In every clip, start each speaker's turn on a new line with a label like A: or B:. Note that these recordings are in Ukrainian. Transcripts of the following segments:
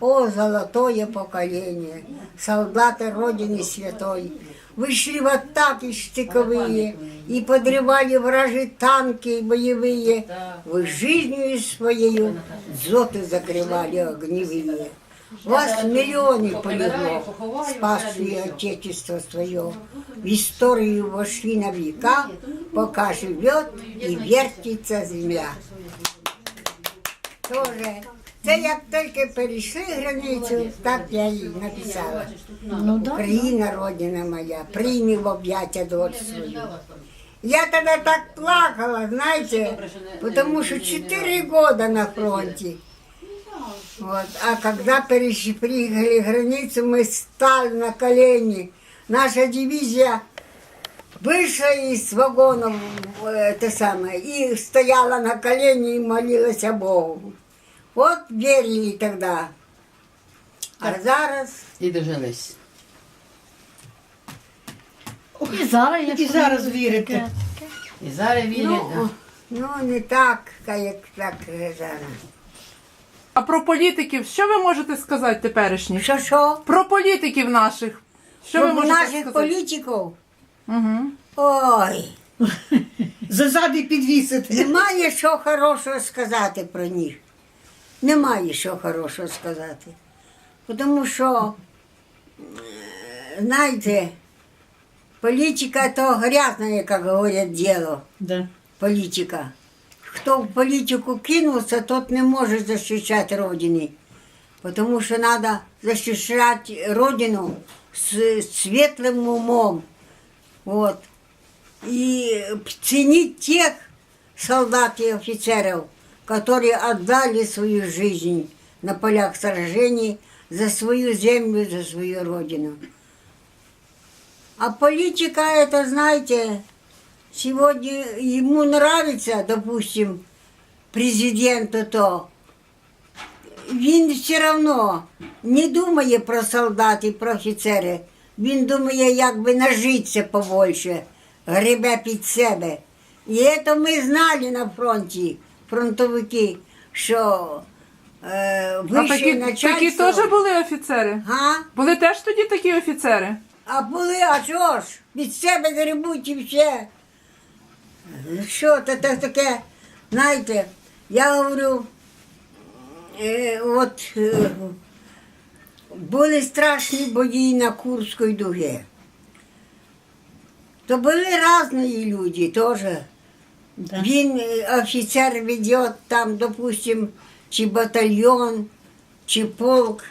A: О, золотое поколение, солдаты Родины Святой, вы шли в атаки штыковые и подрывали вражи танки боевые. Вы жизнью своей дзоты закрывали огневые. Вас миллионы полегло, спасшие Отечество свое. В историю вошли на века, пока живет и вертится земля. Тоже. Це як тільки перейшли границю, так я і написала.
B: Ну да.
A: Україна, родина моя, прийми в об'яття дочь свою. Я тогда так плакала, знаете, потому что четыре года на фронте. Вот. А когда перешли, приехали границу, мы стали на колени. Наша дивизия вышла из вагонов э, это самое, и стояла на колени и молилась о Богу. Вот верили тогда. А зараз
C: І дожились.
B: І зараз
D: І зараз вірите.
C: І зараз вірять.
A: Ну, ну не так, як так е, зараз.
E: А про політиків, що ви можете сказати теперішніх?
A: Що що?
E: Про політиків наших. Що ви
A: Про
E: можете
A: наших
E: сказати?
A: політиків?
E: Угу.
A: Ой,
D: Зазади підвісити.
A: немає що хорошого сказати про них. Немає що хорошого сказати. Тому що, знаєте, політика то грязне, як говорять, діло.
D: Да.
A: Політика. Хто в політику кинувся, тот не може захищати Родини. Тому що треба захищати Родину з світлим умом. Вот. И ценить тех солдат и офицеров, которые отдали свою жизнь на полях сражений за свою землю, за свою родину. А политика это, знаете, сегодня ему нравится, допустим, президенту то, він все одно не думає про солдат і про офіцери. Він думає, як би нажитися побольше, гребе під себе. І це ми знали на фронті, фронтовики, що е,
E: А
A: вище
E: такі,
A: начальство...
E: такі теж були офіцери?
A: Га?
E: Були теж тоді такі офіцери?
A: А були, а що ж, від себе грибуть і все. Що це та- таке, знаєте, я говорю, е, от е, були страшні бої на Курській дугі. То були різні люди теж.
D: Да.
A: Він, е, офіцер веде там, допустим, чи батальйон, чи полк,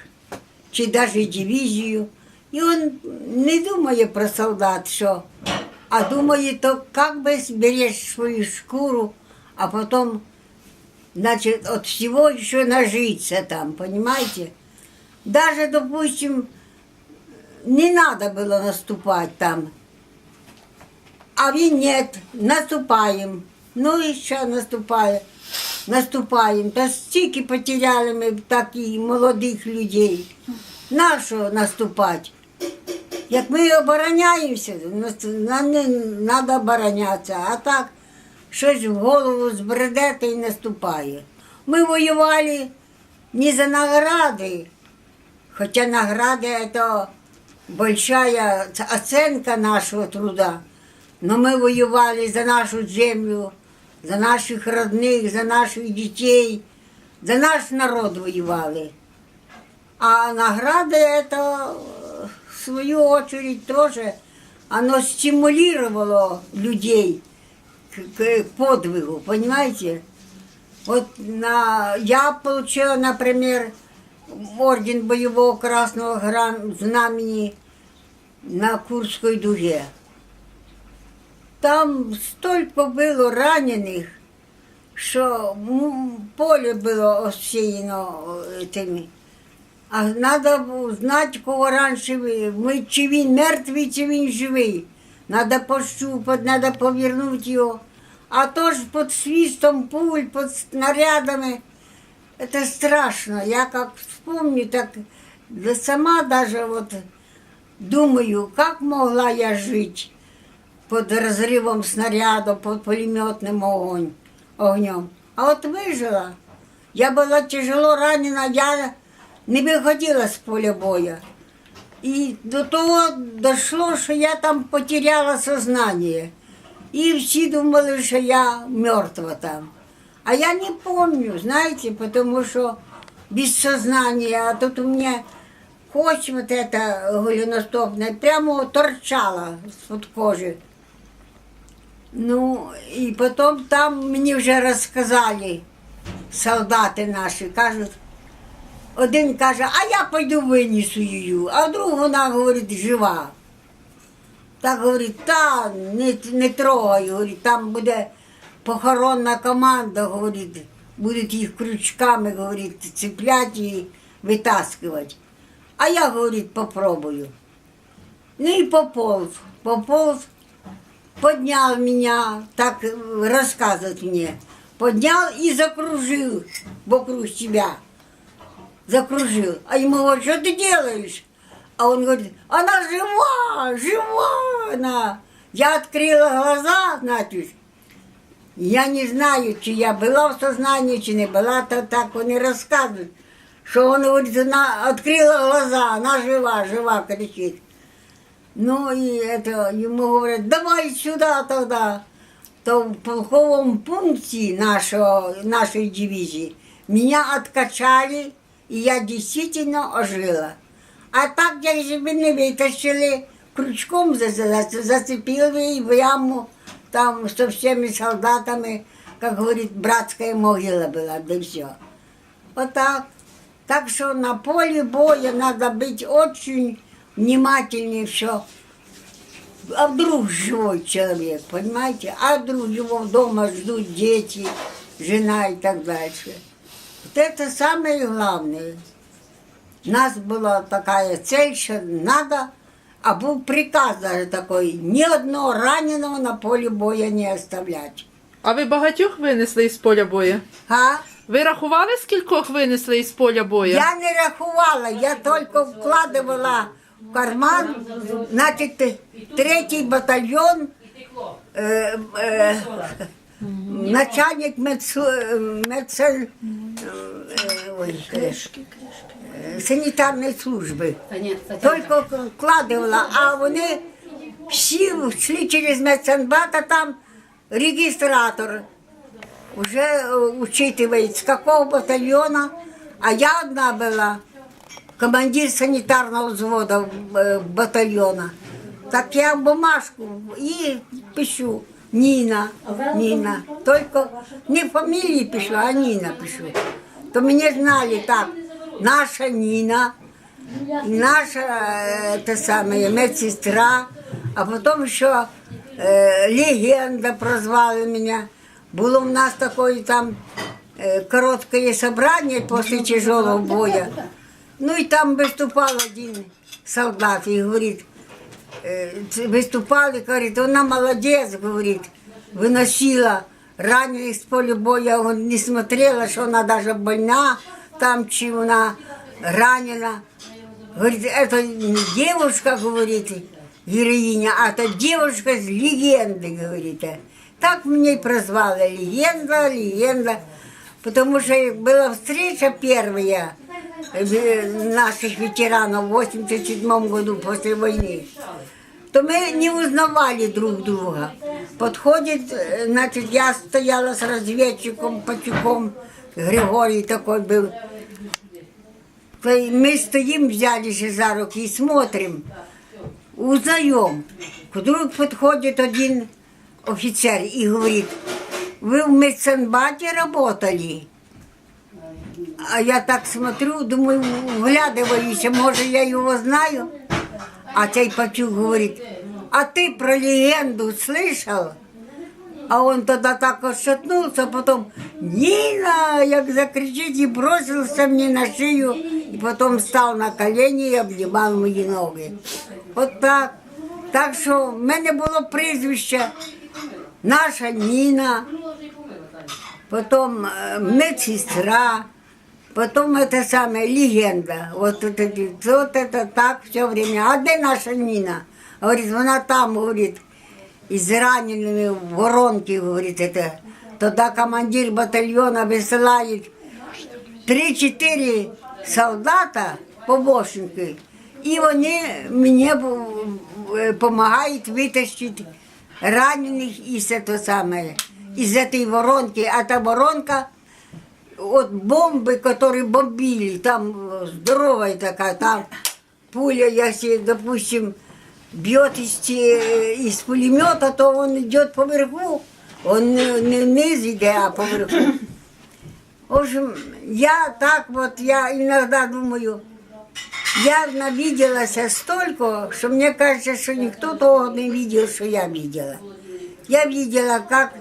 A: чи навіть дивізію. І він не думає про солдат, що, а думає, то як би зберечь свою шкуру, а потім, значить, от всього ще нажиться там, понимаете? Даже, допустим, не надо было наступать там. А він нет, наступаємо. Ну і що наступає? Наступаємо. Та стільки потеряли ми таких молодих людей. Нащо наступати? Як ми обороняємося, нам не треба оборонятися, а так щось в голову збреде та й наступає. Ми воювали не за награди, Хотя награда это большая оценка нашего труда. Но мы воевали за нашу землю, за наших родных, за наших детей, за наш народ воевали. А награда это, э, в свою очередь, тоже, оно стимулировало людей к, к подвигу, понимаете? Вот на, я получила, например, орден боевого красного грам- знамени на Курской дуге. Там столько было раненых, что м, поле было осеяно этими. А надо знати, кого раніше ви- ми, чи він мертвий, чи він живий. Надо пощупати, надо повернути його. А то ж під свистом пуль, під снарядами. Это страшно. Я как вспомню, так да сама даже вот думаю, как могла я жить под разрывом снаряда, под пулеметным огонь, огнем. А вот выжила. Я была тяжело ранена, я не виходила з поля боя. І до того дійшло, що я там потеряла сознання. І всі думали, що я мертва там. А я не помню, знаете, потому что без сознания, а тут у меня кость вот эта голеностопная прямо торчала с-под кожи. Ну, и потом там мне вже розказали солдати наші, кажуть, один каже, а я пойду винесу її, а друг вона говорить, жива. Так говорить, та не, не трогай, говорить, там буде похоронна команда, говорить, будуть їх крючками, говорить, цепляти і витаскувати. А я, говорить, попробую. Ну и пополз, пополз, поднял меня, так э, рассказывает мне, поднял и закружил вокруг себя. Закружил. А ему говорят, что ты делаешь? А он говорит, она жива, жива она. Я открыла глаза, значит, я не знаю, чи я була в сознанні, чи не була, то так вони розказують. Що він говорить, вона відкрила глаза, вона жива, жива, кричить. Ну и это, ему говорят, давай сюда тогда. То в полковом пункте нашего, нашей дивизии меня откачали, и я действительно ожила. А так, як же мене витащили, крючком за- за- зацепили в яму, там со всеми солдатами, как говорит, братская могила была, да все. Вот так. Так что на поле боя надо быть очень внимательнее все. А вдруг живой человек, понимаете? А вдруг его дома ждут дети, жена и так дальше. Вот это самое главное. У нас была такая цель, что надо, а был приказ даже такой, ни одного раненого на поле боя не оставлять.
E: А ви багатьох винесли із поля бою?
A: А?
E: Ви рахували, скількох винесли із поля бою?
A: Я не рахувала, я тільки вкладывала в карман, значить, третій батальйон, е, е, начальник медсу, е, ой, е, санітарної служби. Тільки вкладывала, а вони всі йшли через медсанбат, а там регістратор вже е, учитывает, з какого батальйона, а я одна була, командир санітарного взвода е, батальйона. Так я бумажку і пишу Ніна, Ніна. Тільки не фамілії пишу, а Ніна пишу. То мене знали так, наша Ніна, наша е, те саме, медсестра, а потім ще е, легенда прозвали мене. Було в нас таке там е, короткое собрание после тяжелого боя. Ну и там выступал один солдат и говорит, э, ц- выступал и говорит, она молодец, говорит, выносила раненых с поля боя, он не смотрела, что она даже больна, там чем она ранена. Говорит, это не девушка, говорит, героиня, а это девушка с легенды, говорит. Так меня и прозвали, легенда, легенда. Потому что была встреча первая наших ветеранов в 87 году после войны. То мы не узнавали друг друга. Подходит, э, значит, я стояла с разведчиком, Патюком, Григорий такой был. То и Мы стоим, взялись за руки и смотрим, узнаем. Вдруг подходит один офицер и говорит, вы в медсанбате работали? А я так смотрю, думаю, вглядываюсь, может, я его знаю? А цей Патюк говорит, а ты про легенду слышал? А он тогда так отшатнулся, а потом «Нина!» як закричить и бросился мне на шею, и потом встал на колени и обнимал мої ноги. От так. Так що в мене було прізвище наша Ніна, потом э, медсестра, потом это самое легенда. Вот это, вот это так все время. А де наша Ніна? Говорит, вона там, говорит, із раненими в воронки, говорит, это. Тогда командир батальона высылает три-четыре солдата, помощники, і вони мені допомагають витащити ранених із того саме, із цієї воронки. А та воронка от бомби, которые бомбили, там э, здоровая такая, там пуля, если, допустим, бьет из, из пулемета, то он идет поверху, он не, вниз идет, а поверху. В общем, я так вот, я иногда думаю, я навиделась столько, что мне кажется, что никто того не видел, что я видела. Я видела, как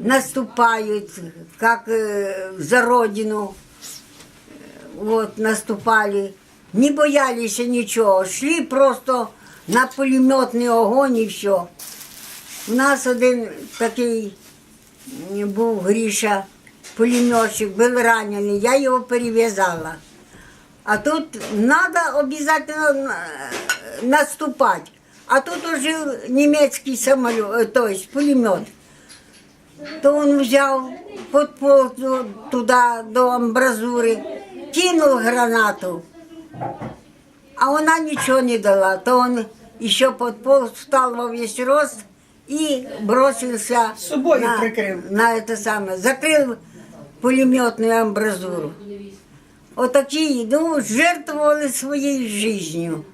A: наступают, как э, за родину вот, наступали. Не боялись нічого, шли просто на пулеметний огонь і все. У нас один такий був Гріша, пулеметчик, був ранений, я його перев'язала. А тут треба обов'язково наступати. А тут уже німецький самоліт, тобто пулемет. То він взяв, підполз туди до амбразури, кинув гранату, а вона нічого не дала. То він ще підполз, встав во весь рост і бросився
D: Собою
A: на,
D: прикрив.
A: на це саме, закрив пулеметну амбразуру. Отакі, ну, жертвовали своей жизнью.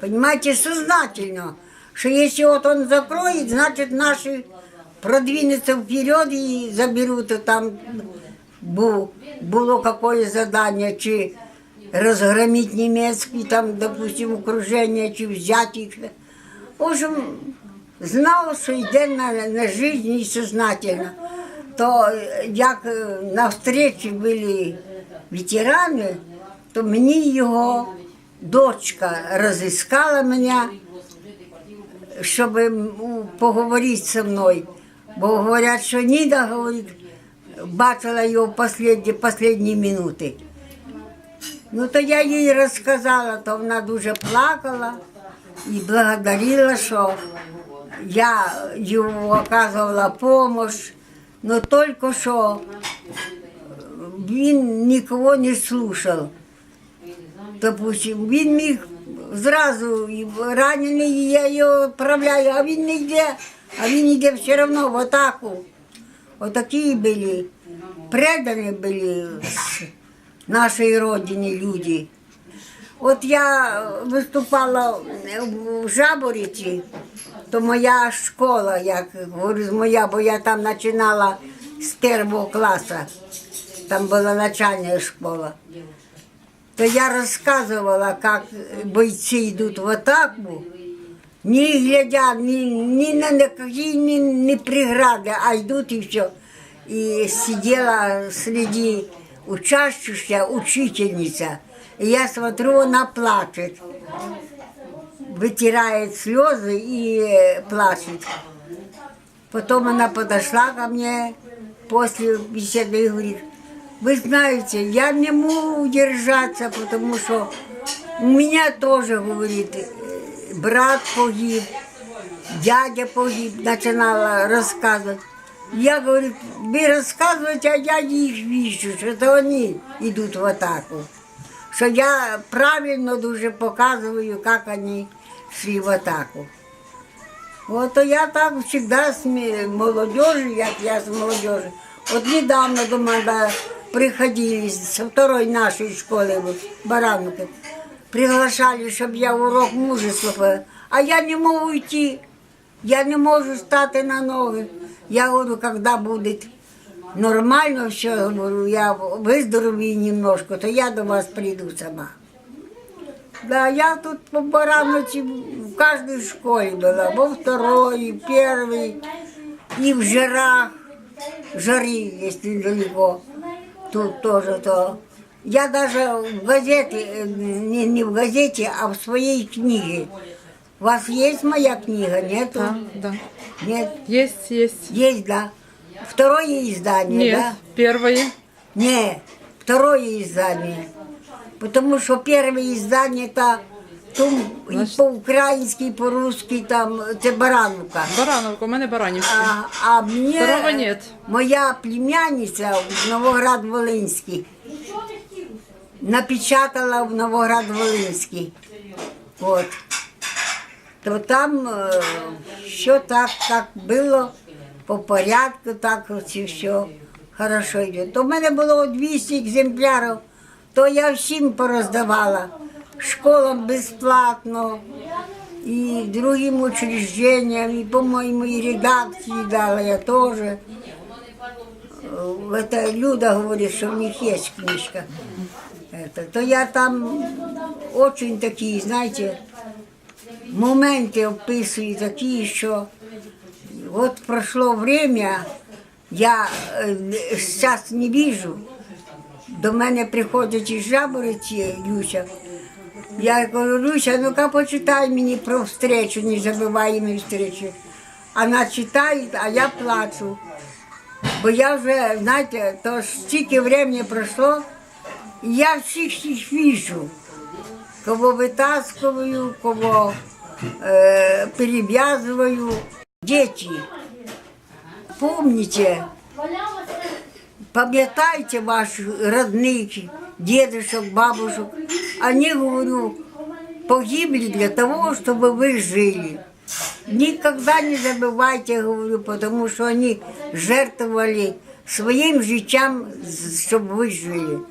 A: Понимаете, сознательно, что если вот он закроет, значит наши продвинутся вперед и заберут, и там бу- было какое задание, чи разгромить немецкий, там, допустим, окружение, чи взять их. В общем, знал, що йде на, на жизнь і сознательно. То е, як е, на встречі були ветерани, то мені його дочка розіскала мене, щоб поговорити зі мною. Бо говорять, що Ніда говорить, бачила його останні, останні минути. Ну, то я їй розказала, то вона дуже плакала і благодарила, що я йому оказувала допомогу, але тільки що він нікого не слухав. Допустим, він міг зразу ранений, я його відправляю, а він не йде, а він йде все одно в атаку. Отакі були, предані були з нашої родини люди. От я виступала в Жабориці, то моя школа, як говорю, моя, бо я там починала з першого класу, там була начальна школа. То я розказувала, як бойці йдуть в атаку, не глядя ні, ні на які ні, ні прегради, а йдуть і все. І сиділа среди учащихся учительниця. И я смотрю, она плачет, вытирает слезы и э, плачет. Потом она подошла ко мне после беседы и говорит, вы знаете, я не могу удержаться, потому что у меня тоже, говорит, э, брат погиб, дядя погиб, начинала рассказывать. Я говорю, вы рассказываете, а я их вижу, что это они идут в атаку. Що я правильно дуже показую, як вони йшли в атаку. От то я так завжди з мі- молодежью, як я з молодежью. От недавно до мене приходили з второй нашої школи в Барановке, приглашали, щоб я урок мужества. провела. А я не можу йти, я не можу стати на ноги. Я говорю, коли буде нормально все, говорю, я выздоровею немножко, то я до вас приду сама. Да, я тут по Барановці в каждой школе была, во второй, в первой, и в Жирах, Жары, если недалеко, тут тоже то. Я даже в газете, э, не, не в газете, а в своей книге. У вас есть моя книга, нету?
E: Да, да.
A: Нет?
E: Есть, есть.
A: Есть, да. Второе издание,
E: Нет,
A: да?
E: первое.
A: Не, второе издание. Потому что первое издание это там
E: Значит-
A: по-украински, и по-русски, там, це Барановка.
E: Барановка, у мене Баранівська.
A: А, а мне
E: Второго нет.
A: моя племянница в Новоград-Волинський, напечатала в Новоград-Волинський. От. То там е, що так, так було, по порядку, так все хорошо йде. То в мене було 200 екземплярів, то я всім пороздавала. Школам безплатно, і другим учреждениям, і, по-моєму, і редакції дала я теж. Е, Это Люда говорит, что у них есть книжка. Это, то я там очень такие, знаете, моменты описываю такие, что вот прошло время, я э, сейчас не вижу, до мене приходять із Жабориці Люся. Я говорю, Люся, ну-ка почитай мені про встречу, не забуваємо встречу. Вона читає, а я плачу. Бо я вже, знаєте, то ж стільки времени пройшло, і я всіх їх віжу. Кого витаскиваю, кого е, перев'язую. Діти, помните, пам'ятайте ваших родных, дедушек, бабушек. Они, говорю, погибли для того, чтобы вы жили. Никогда не забывайте, говорю, потому что они жертвовали своим життям, чтобы вы жили.